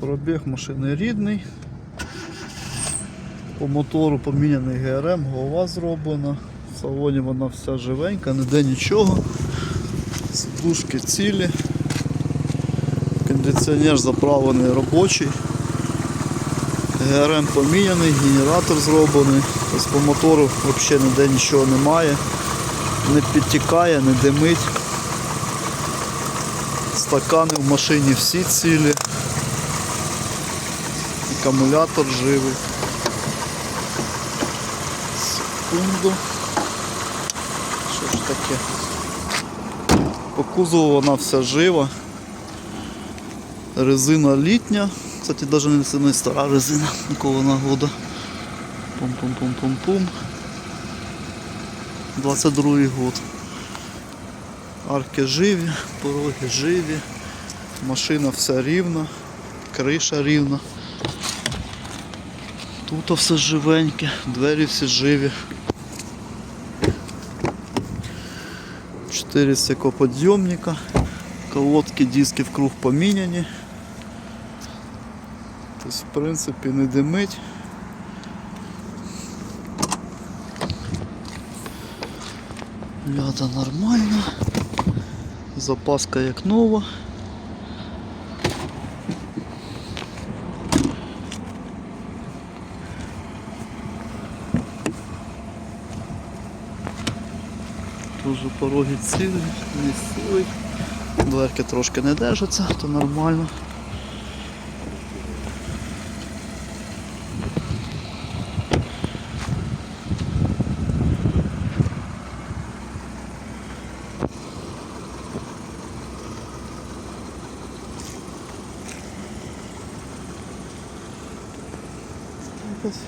Пробіг машини рідний. По мотору поміняний ГРМ, голова зроблена. В салоні вона вся живенька, ніде нічого. Сидушки цілі. Кондиціонер заправлений робочий. ГРМ поміняний, генератор зроблений. Тобто по мотору взагалі ніде нічого немає. Не підтікає, не димить. Стакани в машині всі цілі. Акумулятор живий. Секунду. Що ж таке? По кузову вона вся жива. Резина літня. Кстати, навіть не стара резина, якого вона года. Пум-пум-пум-пум-пум. 22 й год. Арки живі, пороги живі, машина вся рівна, криша рівна. Тут все живеньке, двері всі живі. Чотири стеклоподйомника, колодки, диски в круг поміняні. Тобто, в принципі, не димить. Ляда нормальна. Запаска як нова. Дуже пороги цілі, не сілий. Дверки трошки не держаться, то нормально. Якась